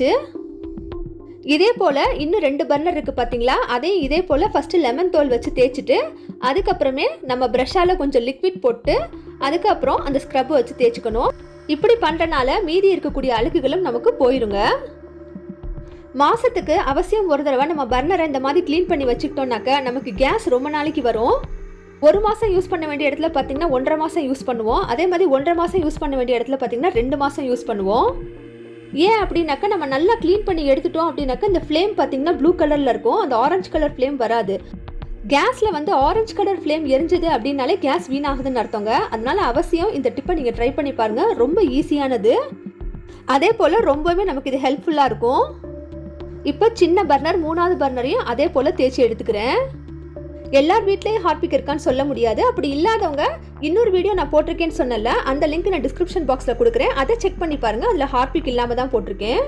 வந்துருச்சு இதே போல் இன்னும் ரெண்டு பர்னர் இருக்குது பார்த்தீங்களா அதையும் இதே போல் ஃபஸ்ட்டு லெமன் தோல் வச்சு தேய்ச்சிட்டு அதுக்கப்புறமே நம்ம ப்ரஷ்ஷால் கொஞ்சம் லிக்விட் போட்டு அதுக்கப்புறம் அந்த ஸ்க்ரப் வச்சு தேய்ச்சிக்கணும். இப்படி பண்ணுறனால மீதி இருக்கக்கூடிய அழுக்குகளும் நமக்கு போயிருங்க. மாதத்துக்கு அவசியம் ஒரு தடவை நம்ம பர்னரை இந்த மாதிரி க்ளீன் பண்ணி வச்சுக்கிட்டோம்னாக்க நமக்கு கேஸ் ரொம்ப நாளைக்கு வரும். ஒரு மாதம் யூஸ் பண்ண வேண்டிய இடத்துல பார்த்தீங்கன்னா ஒன்றரை மாதம் யூஸ் பண்ணுவோம். அதே மாதிரி ஒன்றரை மாதம் யூஸ் பண்ண வேண்டிய இடத்துல பார்த்தீங்கன்னா ரெண்டு மாதம் யூஸ் பண்ணுவோம். ஏன் அப்படின்னாக்கா நம்ம நல்லா க்ளீன் பண்ணி எடுத்துட்டோம் அப்படின்னாக்கா இந்த ஃப்ளேம் பார்த்தீங்கன்னா ப்ளூ கலரில் இருக்கும். அந்த ஆரஞ்சு கலர் ஃப்ளேம் வராது. கேஸில் வந்து ஆரஞ்சு கலர் ஃப்ளேம் எரிஞ்சது அப்படின்னாலே கேஸ் வீணாகுதுன்னு அர்த்தங்க. அதனால அவசியம் இந்த டிப்பை நீங்கள் ட்ரை பண்ணி பாருங்கள் ரொம்ப ஈஸியானது அதே போல் ரொம்பவே நமக்கு இது ஹெல்ப்ஃபுல்லாக இருக்கும். இப்போ சின்ன பர்னர் மூணாவது பர்னரையும் அதே போல் தேய்ச்சி எடுத்துக்கிறேன். எல்லார் வீட்லேயும் ஹார்பிக் இருக்கான்னு சொல்ல முடியாது. அப்படி இல்லாதவங்க இன்னொரு வீடியோ நான் போட்டிருக்கேன்னு சொன்னல அந்த லிங்க் நான் டிஸ்கிரிப்ஷன் பாக்ஸில் கொடுக்குறேன். அதை செக் பண்ணி பாருங்கள் அதில் ஹார்பிக் இல்லாமல் தான் போட்டிருக்கேன்.